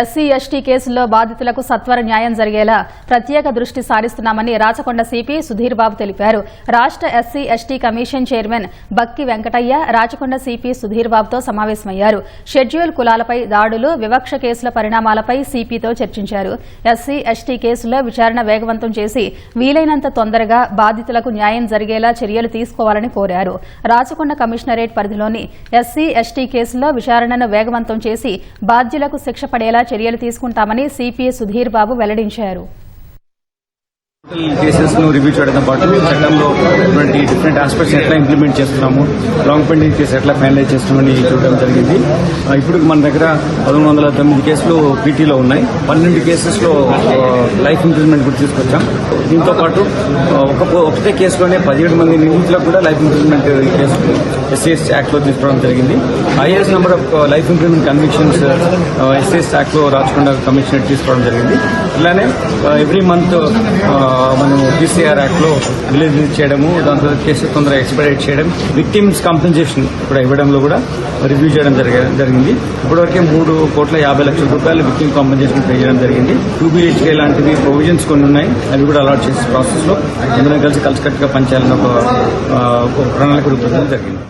SC ST కేసుల్లో బాధితులకు సత్వర న్యాయం జరిగేలా ప్రత్యేక దృష్టి సారిస్తున్నామని రాచకొండ సిపి సుధీర్ బాబు తెలిపారు. రాష్ట్ర SC ST commission chairman Bakki Venkataiah Rachakonda CP Sudheer బాబుతో సమావేశమయ్యారు. షెడ్యూల్ కులాలపై దాడులు వివక్ష కేసుల పరిణామాలపై సిపితో చర్చించారు. ఎస్సీ ఎస్టీ కేసుల్లో విచారణ వేగవంతం చేసి వీలైనంత తొందరగా బాధితులకు న్యాయం జరిగేలా చర్యలు తీసుకోవాలని కోరారు. రాచకొండ కమిషనరేట్ పరిధిలోని ఎస్సీ ఎస్టీ కేసుల్లో విచారణను వేగవంతం చేసి బాధ్యులకు శిక్ష పడేలా చర్యలు తీసుకుంటామని సిపిఐ సుధీర్ బాబు వెల్లడించారు. కేసెస్ను రివ్యూ చేయడంతో పాటు చట్టంలో ఉన్నటువంటి డిఫరెంట్ ఆస్పెక్ట్స్ ఎట్లా ఇంప్లిమెంట్ చేస్తున్నాము లాంగ్ పెండింగ్ కేసు ఎట్లా ఫైనలైజ్ చేస్తున్నామని చూడడం జరిగింది. ఇప్పుడు మన దగ్గర పదమూడు వందల తొమ్మిది కేసులు పీటీలో ఉన్నాయి. పన్నెండు కేసెస్లో లైఫ్ ఇంప్రూవ్మెంట్ కూడా తీసుకొచ్చాం. దీంతో పాటు ఒక ఒకటే కేసులోనే పదిహేడు మంది నిందితులకు కూడా లైఫ్ ఇంప్రూవ్మెంట్ కేసు ఎస్సీఎస్ యాక్ట్లో తీసుకోవడం జరిగింది. Highest number of life improvement convictions SCS యాక్ట్లో రాచకొండ కమిషనర్ తీసుకోవడం జరిగింది. ఇలానే ఎవ్రీ మంత్ పీసీఆర్ యాక్ట్లో విలేజ్ చేయడము దాని తర్వాత కేసు తొందరగా ఎక్స్పైరేట్ చేయడం విక్టిమ్స్ కాంపెన్సేషన్ కూడా ఇవ్వడంలో కూడా రివ్యూ చేయడం జరిగింది. ఇప్పటివరకే మూడు కోట్ల యాభై లక్షల రూపాయలు విక్టిమ్ కాంపెన్సేషన్ పే చేయడం జరిగింది. టూ బీహెచ్కే లాంటివి ప్రొవిజన్స్ కొన్ని ఉన్నాయి అవి కూడా అలాట్ చేసే ప్రాసెస్లో అందరం కలిసి కలిసికట్టుగా పనిచేయాలని ఒక ఒక ప్రణాళిక రూపొందించడం జరిగింది.